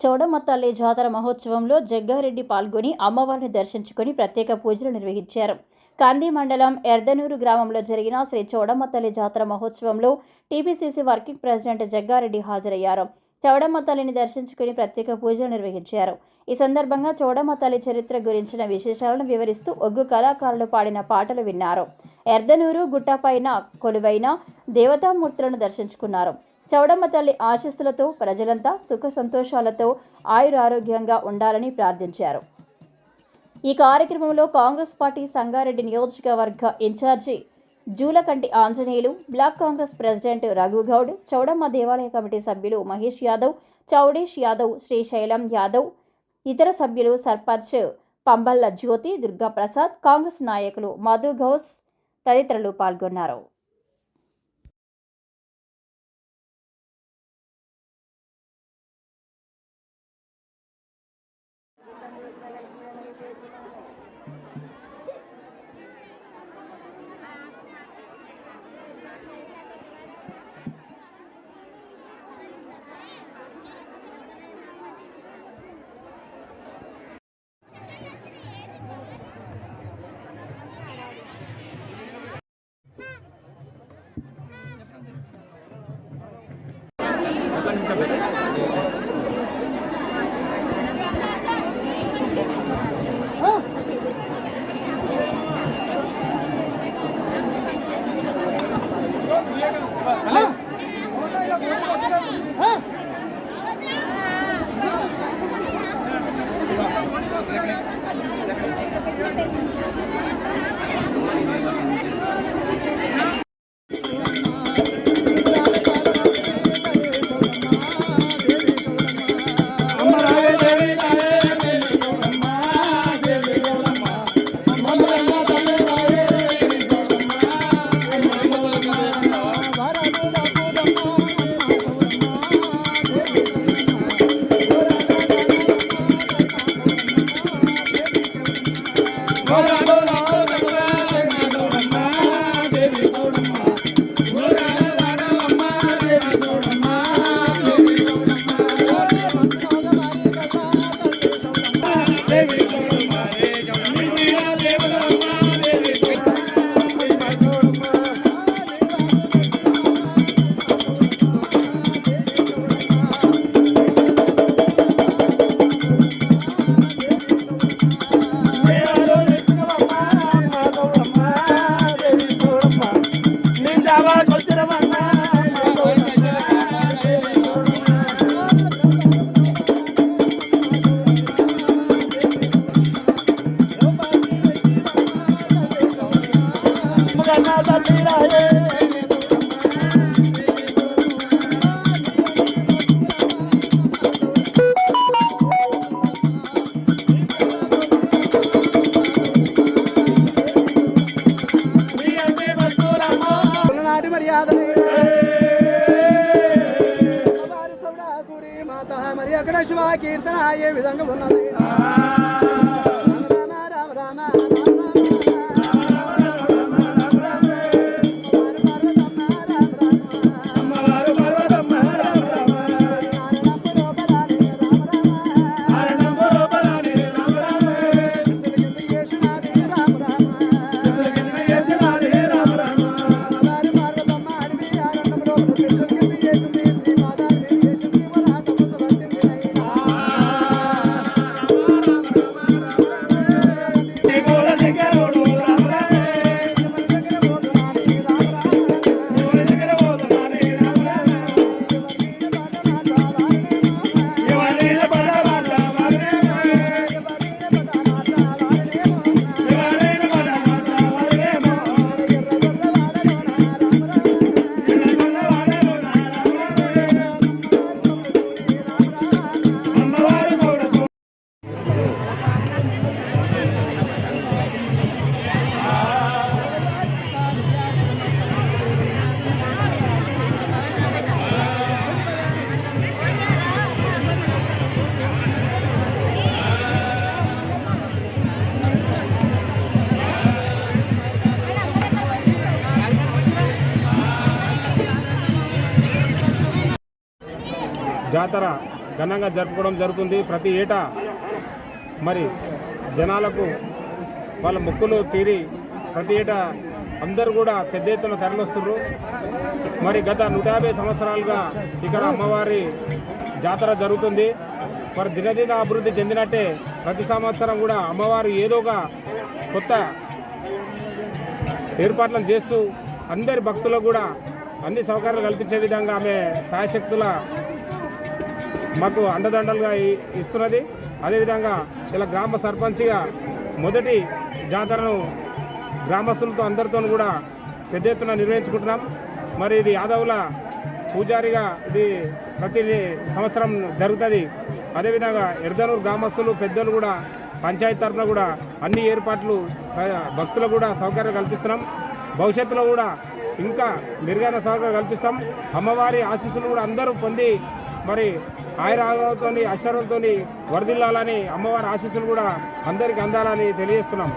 చౌడమ్మ జాతర మహోత్సవంలో జగ్గారెడ్డి పాల్గొని అమ్మవారిని దర్శించుకుని ప్రత్యేక పూజలు నిర్వహించారు. కంది మండలం ఎర్దనూరు గ్రామంలో జరిగిన శ్రీ చౌడమ్మ జాతర మహోత్సవంలో టీపీసీసీ వర్కింగ్ ప్రెసిడెంట్ జగ్గారెడ్డి హాజరయ్యారు. చౌడమ్మ తల్లిని దర్శించుకుని ప్రత్యేక పూజలు నిర్వహించారు. ఈ సందర్భంగా చౌడమ్మ తల్లి చరిత్ర గురించిన విశేషాలను వివరిస్తూ ఒగ్గు కళాకారులు పాడిన పాటలు విన్నారు. ఎర్దనూరు గుట్టపైన కొలువైన దేవతామూర్తులను దర్శించుకున్నారు. చౌడమ్మ తల్లి ఆశీస్సులతో ప్రజలంతా సుఖ సంతోషాలతో ఆయురారోగ్యంగా ఉండాలని ప్రార్థించారు. ఈ కార్యక్రమంలో కాంగ్రెస్ పార్టీ సంగారెడ్డి నియోజకవర్గ incharge Julakanti Anjaneyulu block Congress president Raghu Goud Chowdamma దేవాలయ కమిటీ సభ్యులు మహేష్ యాదవ్ చౌడేష్ యాదవ్ శ్రీశైలం యాదవ్ ఇతర సభ్యులు సర్పంచ్ పంబల్ల జ్యోతి దుర్గాప్రసాద్ కాంగ్రెస్ నాయకులు మధు ఘోష్ తదితరులు పాల్గొన్నారు. నాటి మరి అక్కడ శివ కీర్తన ఏ విధంగా ఉన్నది రామ రామ రామ జాతర ఘనంగా జరుపుకోవడం జరుగుతుంది. ప్రతి ఏటా మరి జనాలకు వాళ్ళ మొక్కులు తీరి ప్రతి ఏటా అందరూ కూడా పెద్ద ఎత్తున తరలిస్తున్నారు మరి గత నూట యాభై సంవత్సరాలుగా ఇక్కడ అమ్మవారి జాతర జరుగుతుంది. మరి దినదిన అభివృద్ధి చెందినట్టే ప్రతి సంవత్సరం కూడా అమ్మవారు ఏదో ఒక కొత్త ఏర్పాట్లను చేస్తూ అందరి భక్తులకు కూడా అన్ని సౌకర్యాలు కల్పించే విధంగా ఆమె సాయశక్తుల మాకు అండదండలుగా ఇస్తున్నది. అదేవిధంగా ఇలా గ్రామ సర్పంచ్గా మొదటి జాతరను గ్రామస్తులతో అందరితో కూడా పెద్ద ఎత్తున నిర్వహించుకుంటున్నాం. మరి ఇది యాదవుల పూజారిగా ఇది ప్రతి సంవత్సరం జరుగుతుంది. అదేవిధంగా ఎర్దనూరు గ్రామస్తులు పెద్దలు కూడా పంచాయతీ తరఫున కూడా అన్ని ఏర్పాట్లు భక్తులకు కూడా సౌకర్యం కల్పిస్తున్నాం. భవిష్యత్తులో కూడా ఇంకా మెరుగైన సౌకర్యం కల్పిస్తాం. అమ్మవారి ఆశీస్సులు కూడా అందరూ పొంది మరి ఆయుర ఆరోగ్యంతో అక్షరంతో వరదిల్లాలని అమ్మవారి ఆశీస్సులు కూడా అందరికీ అందాలని తెలియజేస్తున్నాము.